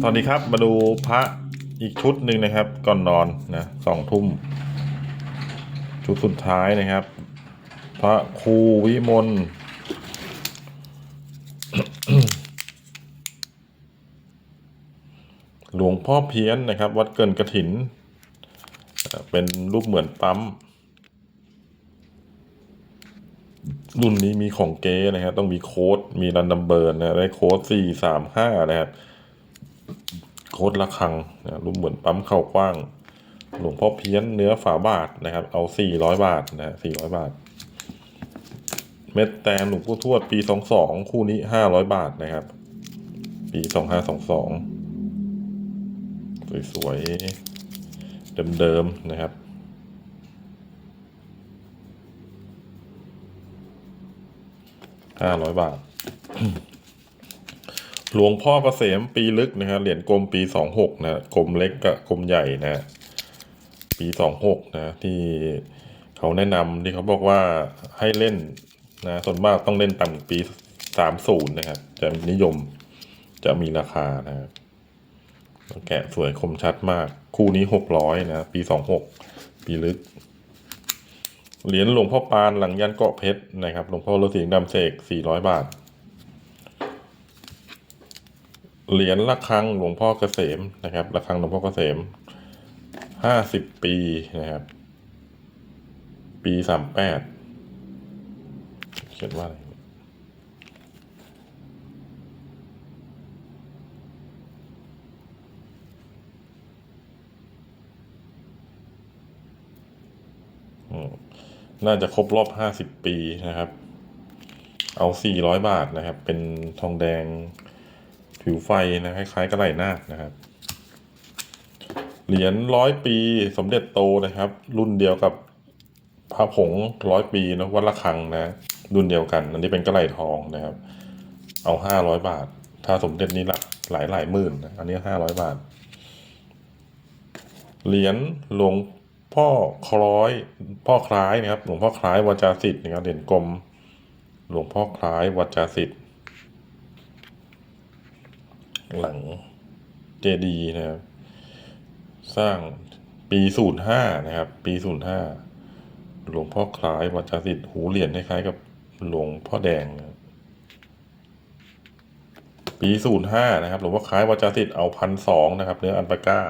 สวัสดีครับมาดูพระอีกชุดหนึ่งนะครับ ก่อนนอนนะสองทุ่ม ชุดสุดท้ายนะครับ พระครูวิมลหลวงพ่อเพี้ยนนะครับ วัดเกินกระถินเอ่อเป็นรูปเหมือนปั๊ม รุ่นนี้มีของเก๊นะครับ ต้องมีโค้ดมีรันดัมเบอร์นะได้โค้ดสี่สามห้านะครับ โค้ดระฆังนะรูปเหมือนปั๊มเข่ากว้าง หลวงพ่อเพี้ยนเนื้อฝาบาทนะครับ เอาสี่ร้อยบาทนะสี่ร้อยบาท เม็ดแตนหลวงพ่อทวดปีสองสองคู่นี้ห้าร้อยบาทนะครับ ปีสองห้าสองสองสวยๆเดิมๆนะครับห้าร้อยบาท หลวงพ่อเกษมปีลึกนะครับเหรียญกลมปีสองหกนะกลมเล็กกับกลมใหญ่นะ ปีสองหกนะ ที่เขาแนะนำที่เขาบอกว่าให้เล่นนะส่วนมากต้องเล่นต่ำปีสามศูนย์นะครับ จะนิยมจะมีราคานะครับแกะสวยคมชัดมาก คู่นี้หกร้อยนะปีสองหกปีลึก เหรียญหลวงพ่อปานหลังยันเกาะเพชรนะครับหลวงพ่อฤาษีดำเสกสี่ร้อยบาท เหรียญระฆังหลวงพ่อเกษมนะครับระฆังหลวงพ่อเกษมห้าสิบปีนะครับ ปีสามแปดเขียนว่าอะไรน่าจะครบรอบห้าสิบปีนะครับ เอาสี่ร้อยบาทนะครับ เป็นทองแดง ผิวไฟนะคล้ายๆกระไหล่นาคนะครับ เหรียญร้อยปีสมเด็จโตนะครับ รุ่นเดียวกับพระผงร้อยปีนะวัดระฆังนะ รุ่นเดียวกัน อันนี้เป็นกระไหล่ทองนะครับ เอาห้าร้อยบาท ถ้าสมเด็จนี้หลักหลายหลายหมื่นนะอันนี้ห้าร้อยบาท เหรียญหลวงพ่อคล้อยพ่อคล้ายนะครับ หลวงพ่อคล้ายวาจาสิทธิ์นะครับเหรียญกลมหลวงพ่อคล้ายวาจาสิทธิ์ หลังเจดีนะครับ สร้างปีศูนย์ห้านะครับ ปีศูนย์ห้าหลวงพ่อคล้ายวัจสิทธิ์หูเหรียญคล้ายๆกับหลวงพ่อแดงนะปีศูนย์ห้านะครับ หลวงพ่อคล้ายวัจสิทธิ์เอาพันสองนะครับ เนื้ออันปาก้า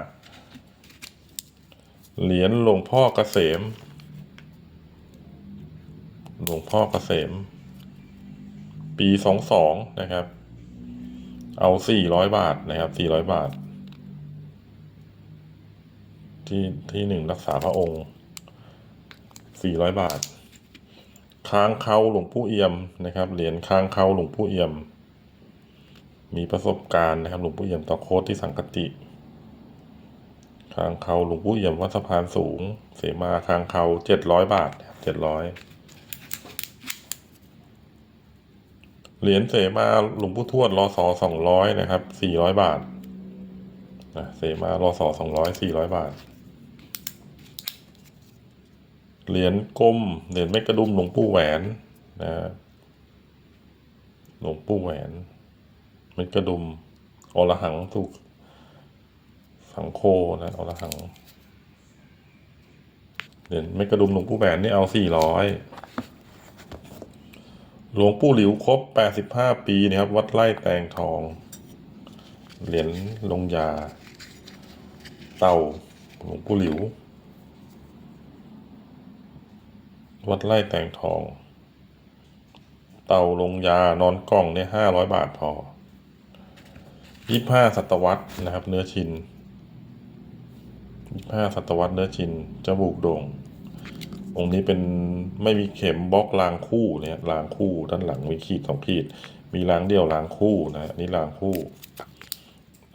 เหรียญหลวงพ่อเกษม หลวงพ่อเกษม ปีสองสองนะครับ เอาสี่ร้อยบาทนะครับสี่ร้อยบาท ที่ที่หนึ่งรักษาพระองค์สี่ร้อยบาท ค้างเขาหลวงปู่เอี่ยมนะครับ เหรียญค้างเขาหลวงปู่เอี่ยม มีประสบการณ์นะครับ หลวงปู่เอี่ยมต่อโค้ดที่สังกติ ค้างเขาหลวงปู่เอี่ยมวัดสะพานสูง เสมาค้างเขาเจ็ดร้อยบาทเจ็ดร้อย เหรียญเสมาหลวงปู่ทวดรอสอสองร้อยนะครับสี่ร้อยบาทเสมารอสอสองร้อยสี่ร้อยบาท เหรียญกลมเหรียญเม็ดกระดุมหลวงปู่แหวนนะหลวงปู่แหวนเม็ดกระดุมอรหังถูกสังโคนะอรหังเหรียญเม็ดกระดุมหลวงปู่แหวนนี่เอาสี่ร้อย หลวงปู่หลิวครบ 85 ปีนะครับ วัดไร่แตงทอง เหรียญลงยา เต่า หลวงปู่หลิว วัดไร่แตงทอง เต่าลงยานอนกล่องเนี่ยห้าร้อยบาทพอยี่ห้าศตวรรษนะครับ เนื้อชินยี่ห้าศตวรรษเนื้อชินจมูกโด่ง องค์นี้เป็นไม่มีเข็มบล็อกรางคู่เนี่ยรางคู่ด้านหลังมีขีดสองขีด มีรางเดียวรางคู่นะนี่รางคู่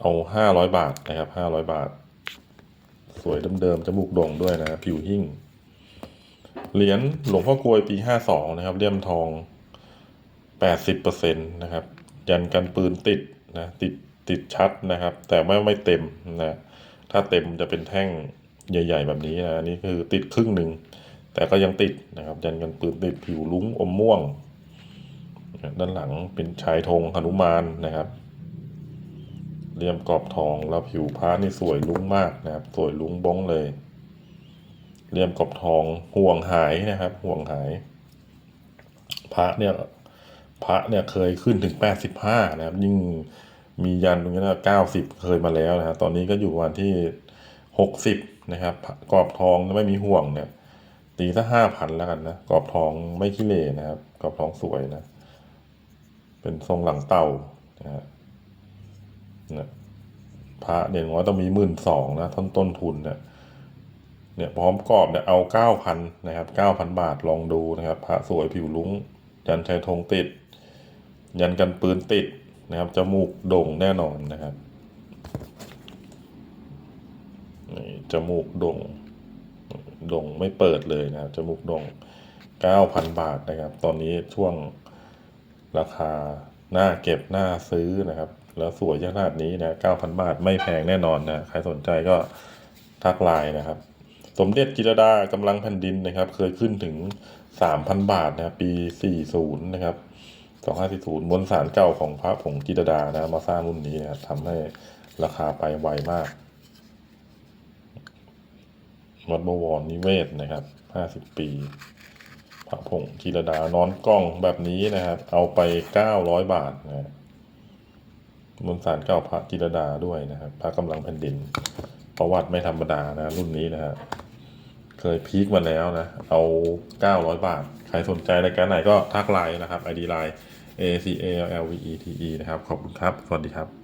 เอาห้าร้อยบาทนะครับห้าร้อยบาท สวยเดิมๆจมูกโด่งด้วยนะผิวหิ่งเหรียญหลวงพ่อกลวยปีห้าสองนะครับเลี่ยมทองแปดสิบเปอร์เซ็นต์นะครับ ยันกันปืนติดนะติดติดชัดนะครับ แต่ไม่ไม่เต็มนะถ้าเต็มจะเป็นแท่งใหญ่ ๆ แบบนี้นะนี่คือติดครึ่งหนึ่ง แต่ก็ยังติดนะครับ ยันกันปืนติดผิวลุ้งอมม่วง ด้านหลังเป็นชายธงหนุมานนะครับเลี่ยมกรอบทองแล้วผิวพระนี่สวยลุ้งมากนะครับ สวยลุ้งบ้งเลยเลี่ยมกรอบทองห่วงหายนะครับ ห่วงหาย พระเนี่ยพระเนี่ยเคยขึ้นถึงแปดสิบห้านะครับ ยิ่งมียันตรงนี้นะเก้าสิบเคยมาแล้วนะฮะตอนนี้ก็อยู่วันที่หกสิบนะครับกรอบทองไม่มีห่วงเนี่ย ตีสักห้าพันแล้วกันนะกรอบทองไม่ขี้เหร่นะครับกรอบทองสวยนะ เป็นทรงหลังเต่านะฮะนี่ยพระเนี่ยว่าต้องมีหมื่นสองนะต้นต้นทุนเนี่ยเนี่ยพร้อมกรอบเนี่ยเอาเก้าพันนะครับเก้าพันบาทลองดูนะครับ พระสวยผิวลุ้ง ยันชัยธงติด ยันกันปืนติดนะครับจมูกโด่งแน่นอนนะครับนี่จมูกโด่ง ดงไม่เปิดเลยนะครับจมูกดงเก้าพันบาทนะครับ ตอนนี้ช่วงราคาหน้าเก็บหน้าซื้อนะครับ แล้วสวยขนาดนี้นะเก้าพันบาทไม่แพงแน่นอนนะใครสนใจก็ทักไลน์นะครับ สมเด็จจิรดากำลังแผ่นดินนะครับ เคยขึ้นถึงสามพันบาทนะครับปีสี่ศูนะครับสองห้าสี่ศูนย์มวลสารเก่าของพระผงจิตรดานะมาสร้างรุ่นนี้นะครับทำให้ราคาไปไวมาก วัดบวรนิเวศนะครับห้าสิบปีพระผงจิรดานอนกล้องแบบนี้นะครับ เอาไปเก้าร้อยบาทนะมวลสารเก่าพระจิรดาด้วยนะครับ พระกำลังแผ่นดิน ประวัติไม่ธรรมดานะ รุ่นนี้นะฮะเคยพีคมาแล้วนะ เอา900บาท ใครสนใจรายการไหนก็ทักไลน์นะครับ ID ไลน์ A C A L V E T E นะครับ ขอบคุณครับ สวัสดีครับ